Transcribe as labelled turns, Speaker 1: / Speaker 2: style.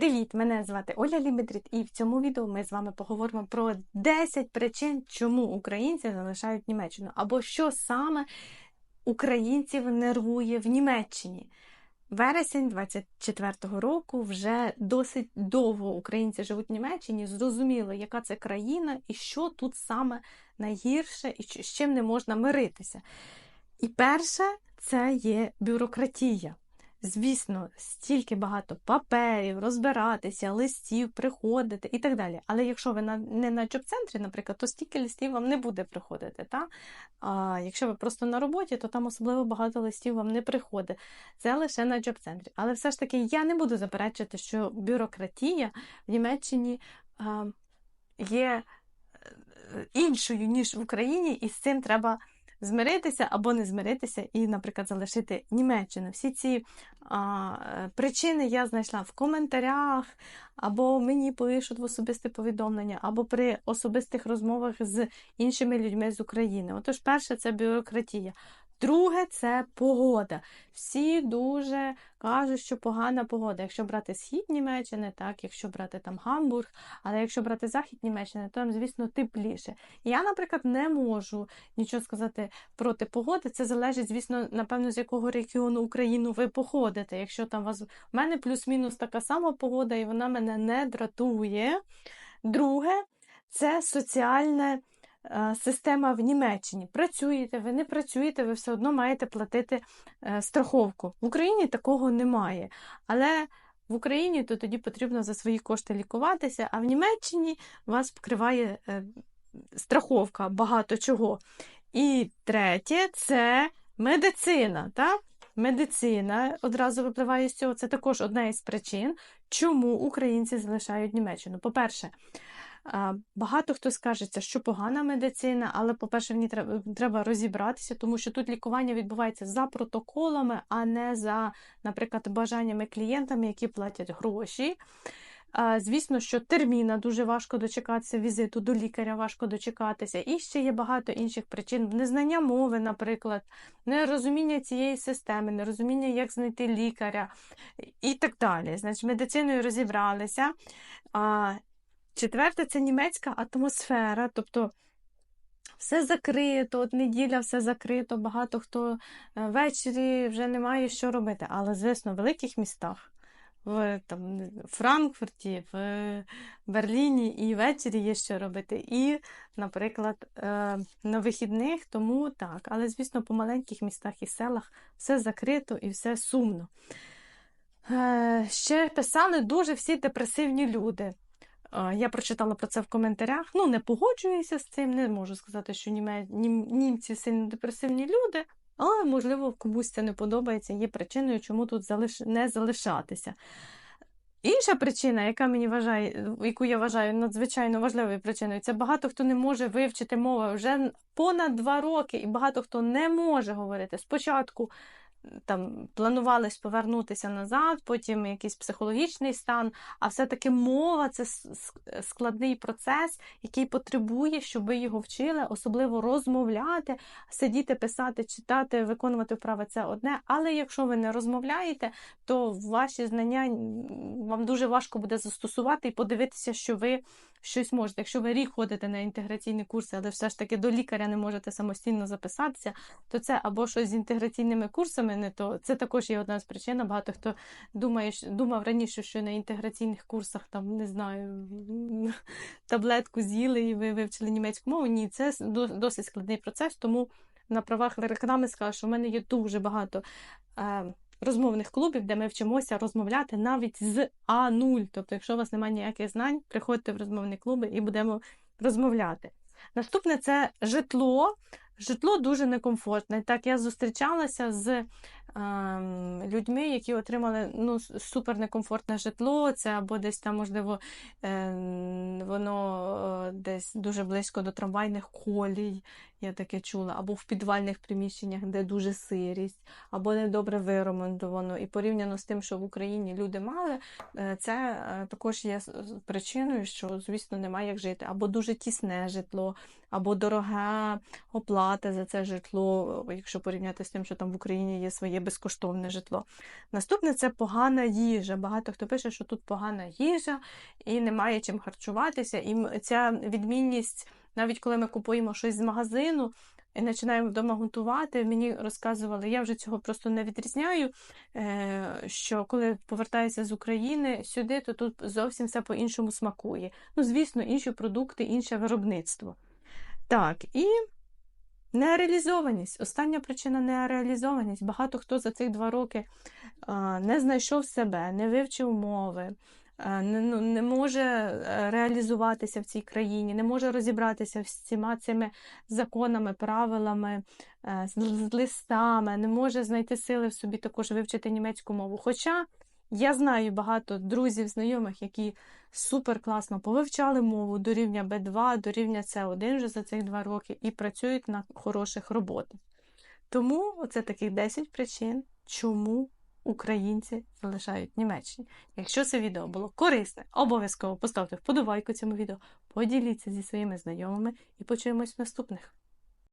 Speaker 1: Привіт! Мене звати Оля Лімітріт, і в цьому відео ми з вами поговоримо про 10 причин, чому українці залишають Німеччину, або що саме українців нервує в Німеччині. Вересень 24-го року вже досить довго українці живуть в Німеччині, зрозуміли, яка це країна і що тут саме найгірше, і з чим не можна миритися. І перше це є бюрократія. Звісно, стільки багато паперів, розбиратися, листів, приходити і так далі. Але якщо ви на, не на джоб-центрі, наприклад, то стільки листів вам не буде приходити. Та? А якщо ви просто на роботі, то там особливо багато листів вам не приходить. Це лише на джоб-центрі. Але все ж таки я не буду заперечувати, що бюрократія в Німеччині є е, іншою, ніж в Україні, і з цим треба змиритися або не змиритися і, наприклад, залишити Німеччину. Всі ці а, причини я знайшла в коментарях, або мені пишуть в особисте повідомлення, або при особистих розмовах з іншими людьми з України. Отож, перше, це бюрократія. Друге це погода. Всі дуже кажуть, що погана погода. Якщо брати схід Німеччини, так, якщо брати там Гамбург, але якщо брати захід Німеччини, то там, звісно, тепліше. Я, наприклад, не можу нічого сказати проти погоди. Це залежить, звісно, напевно, з якого регіону України ви походите. Якщо там вас в мене плюс-мінус така сама погода, і вона мене не дратує. Друге, це соціальне. Е, система в Німеччині. Працюєте, ви не працюєте, ви все одно маєте платити е, страховку. В Україні такого немає. Але в Україні то тоді потрібно за свої кошти лікуватися, а в Німеччині вас вкриває е, страховка багато чого. І третє це медицина. Так? Медицина одразу випливає з цього. Це також одна із причин, чому українці залишають Німеччину. По-перше, Багато хто скажеться, що погана медицина, але, по-перше, в ній треба, розібратися, тому що тут лікування відбувається за протоколами, а не за, наприклад, бажаннями клієнтами, які платять гроші. Звісно, що терміна дуже важко дочекатися, візиту до лікаря важко дочекатися. І ще є багато інших причин: незнання мови, наприклад, нерозуміння цієї системи, нерозуміння, як знайти лікаря і так далі. Значить, медициною розібралися. Четверте це німецька атмосфера, тобто все закрито, от неділя все закрито, багато хто е, ввечері вже не має що робити. Але, звісно, в великих містах, в там, Франкфурті, в Берліні і ввечері є що робити. І, наприклад, е, на вихідних, тому так. Але, звісно, по маленьких містах і селах все закрито і все сумно. Е, ще писали дуже всі депресивні люди. Я прочитала про це в коментарях. Ну, не погоджуюся з цим, не можу сказати, що німці сильно депресивні люди, але, можливо, комусь це не подобається, є причиною, чому тут не залишатися. Інша причина, яка мені вважає, яку я вважаю надзвичайно важливою причиною, це багато хто не може вивчити мову вже понад два роки, і багато хто не може говорити. Спочатку там планувались повернутися назад, потім якийсь психологічний стан, а все-таки мова це складний процес, який потребує, щоб ви його вчили, особливо розмовляти, сидіти, писати, читати, виконувати вправи це одне. Але якщо ви не розмовляєте, то ваші знання вам дуже важко буде застосувати і подивитися, що ви щось можете. Якщо ви рік ходите на інтеграційні курси, але все ж таки до лікаря не можете самостійно записатися, то це або щось з інтеграційними курсами, не то це також є одна з причин. Багато хто думає, думав раніше, що на інтеграційних курсах там не знаю таблетку з'їли і ви вивчили німецьку мову. Ні, це досить складний процес, тому на правах реклами скажу, що в мене є дуже багато. Е, розмовних клубів, де ми вчимося розмовляти навіть з А0. Тобто, якщо у вас немає ніяких знань, приходьте в розмовні клуби і будемо розмовляти. Наступне це житло. Житло дуже некомфортне. Так, я зустрічалася з людьми, які отримали ну, супер некомфортне житло, це або десь там, можливо, ем, воно е, десь дуже близько до трамвайних колій, я таке чула, або в підвальних приміщеннях, де дуже сирість, або недобре виремонтовано. І порівняно з тим, що в Україні люди мали, е, це е, також є причиною, що, звісно, немає як жити, або дуже тісне житло, або дорога оплата за це житло, якщо порівняти з тим, що там в Україні є своє безкоштовне житло. Наступне це погана їжа. Багато хто пише, що тут погана їжа і немає чим харчуватися. І ця відмінність, навіть коли ми купуємо щось з магазину. І починаємо вдома готувати. Мені розказували, я вже цього просто не відрізняю. е, Що коли повертаюся з України сюди, то тут зовсім все по-іншому смакує. Ну, звісно, інші продукти, інше виробництво. Так, і нереалізованість. Остання причина нереалізованість. Багато хто за цих два роки не знайшов себе, не вивчив мови, не, ну, не може е, реалізуватися в цій країні, не може розібратися всіма цими законами, правилами, е, з листами, не може знайти сили в собі також вивчити німецьку мову. Хоча я знаю багато друзів, знайомих, які супер класно повивчали мову до рівня B2, до рівня C1 вже за цих два роки і працюють на хороших роботах. Тому оце таких 10 причин, чому українці залишають Німеччині. Якщо це відео було корисне, обов'язково поставте вподобайку цьому відео, поділіться зі своїми знайомими і почуємось в наступних.